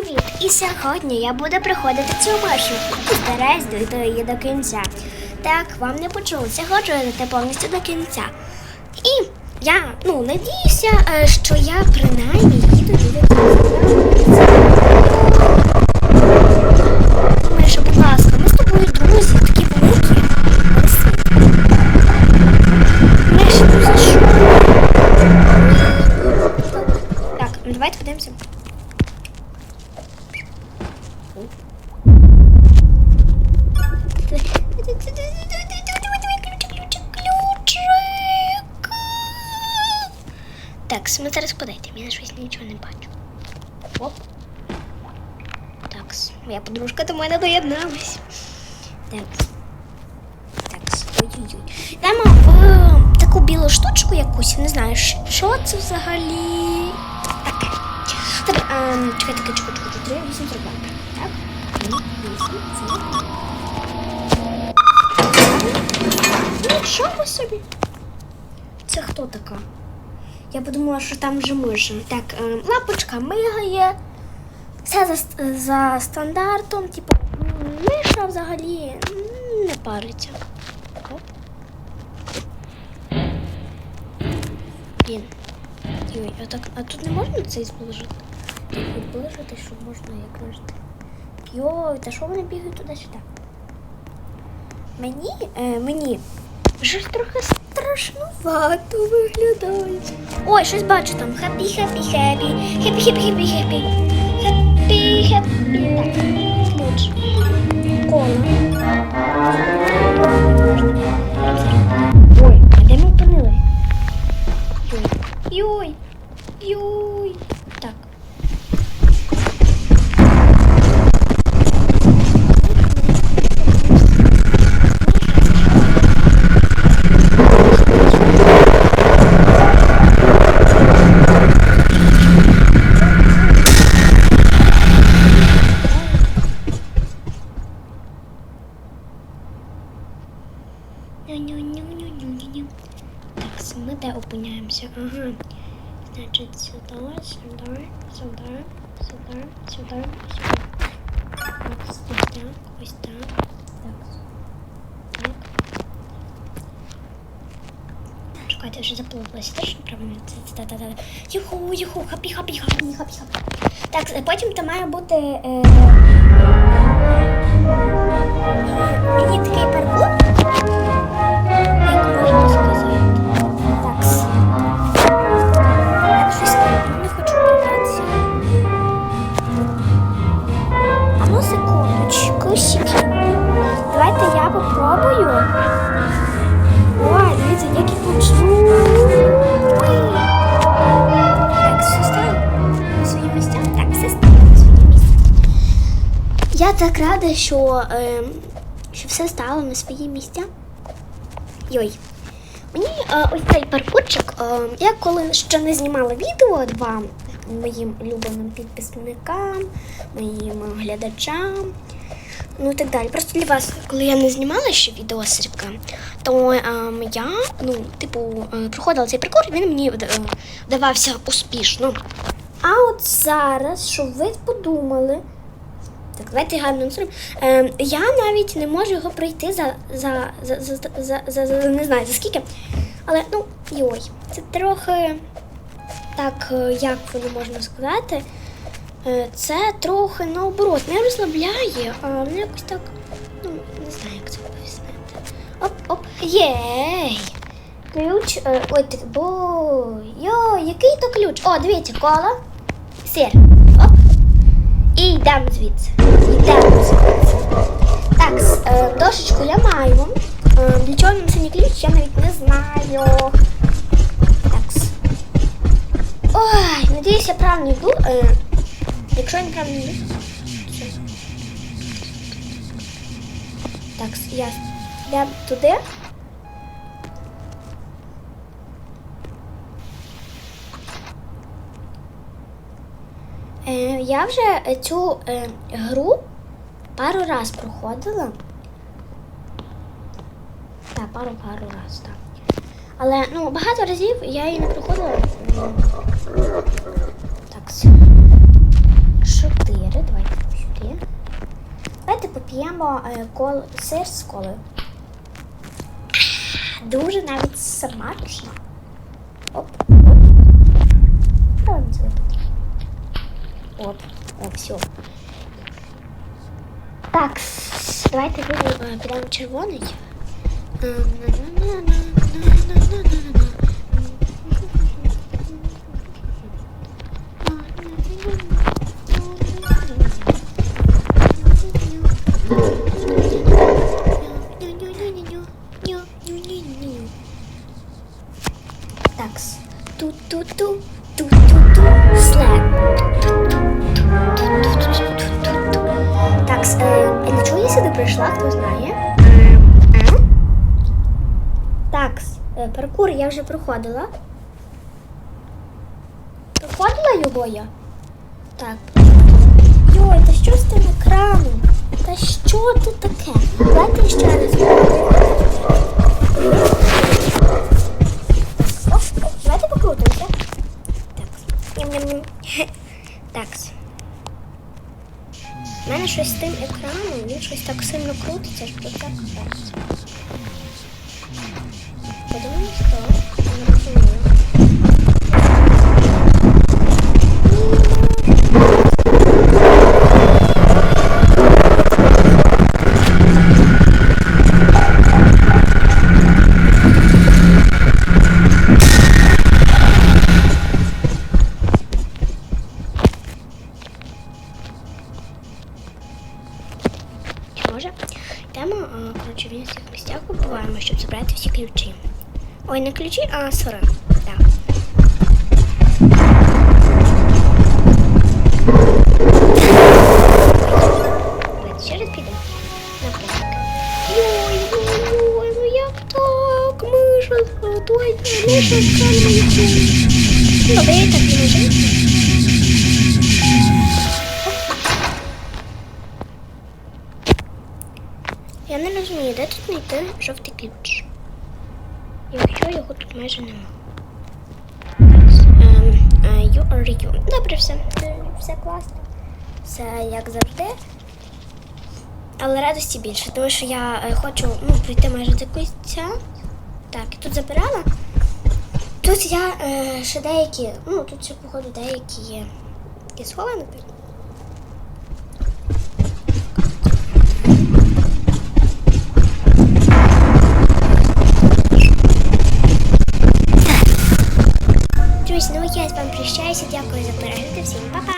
привіт! І сьогодні я буду проходити цю і стараюсь дойти її до кінця. Так, вам не почулося, хочу дойти повністю до кінця. І я ну надіюся, е, що я принаймні їду до кінця. Так, смотри, подайте, я щось нічого не бачу. Оп. Так, моя подружка до мене доєдналась. Так. Ой-ой-ой. Йдемо в таку білу штучку якусь, не знаю, що- це взагалі. Так. Ем, чекай, чекай, чекай, чекай, три, вісім, три, Це. Нічого собі. Це хто така? Я подумала, що там вже миша. Так, ем, лапочка мигає. Все за, за стандартом, типу, миша взагалі не париться. Блін. Ой, а, так, а тут не можна цей зближити? Так, відближити, щоб можна як якраз. Йой, та що вони бігають туди-сюди? Мені, е, мені щось трохи страшнувато виглядає. Ой, щось бачу там. Хеппі, хеппі, хеппі. Хеппі, хеппі, хеппі, хеппі. Хеппі, хеппі. Так, ключ. Кола. Ага. Значить, сюди, сюди, сюди, сюди, сюди, сюди. Так, ось так, ось так. Так. Так. Чекайте, я вже заплуталася. Точно правильно? Це, це. Юху, юху, хапі, хапі, хапі, хапі, хапі. Так, е, потім там має бути... Е... Мені такий паркур. Секундочку. Давайте я попробую. Ой, дивіться, як я тут Так, все стало на свої місця? Так, все стало на свої місця. Я так рада, що, е, що все стало на свої місця. Йой. Мені е, ось цей паркурчик, е, я коли ще не знімала відео два моїм улюбленим підписникам, моїм глядачам, ну і так далі. Просто для вас, коли я не знімала ще відео з то е, я, ну, типу, е, проходила цей і він мені е, вдавався успішно. А от зараз, щоб ви подумали, так, давайте гарно. Е, я навіть не можу його пройти за, за, за, за, за, за, за, не знаю за скільки. Але ну, йой, це трохи так, е, як воно можна сказати. Е, Це трохи наоборот, не розслабляє, а воно якось так, ну, не знаю, як це пояснити. Оп, оп, єй! Ключ. е, Ой, ти, бо. Йой, який то ключ? О, дивіться, кола, сир. Оп. І йдемо звідси. Йдемо звідси. Так, е, дошечку я маю. Для чого нам синій ключ, я навіть не знаю. Так. Ой, надіюсь, я правильно йду. Якщо я неправильно йду. все. Так, с, я, туди. Е, я вже цю е, гру пару раз проходила. Так, пару пару раз, так. Але ну, багато разів я її не проходила. Так, беремо е, кол... сир з колою. Дуже навіть смачно. Оп, оп. Оп, о, все. Так, давайте виберемо, підемо червоний. Я хто знає? Такс, е, паркур я вже проходила. Проходила його я? Так. Йой, та що з тим екраном? Та що тут таке? Давайте ще раз. У мене щось з тим екраном, він щось так сильно крутиться, що так капець. Подумаю, що не розумію. Може? Йдемо, коротше, в інших місцях побуваємо, щоб забрати всі ключі. Ой, не ключі, а сора. Так. Ще раз підемо. Наприклад. Йой, йой, йой, ну як так? Ми ж згадуйте, ми ж скануємо. Ну, ви так розумію, де тут знайти жовтий ключ. Якщо його тут майже нема. Ем, е. Добре, все. Е, Все класно. Все як завжди. Але радості більше, тому що я е, хочу ну, пройти майже до кінця. Так, і тут забирала. Тут я е, ще деякі, ну тут ще, походу, деякі є. Є з вами прощаюся. Дякую за перегляд. Всім па-па!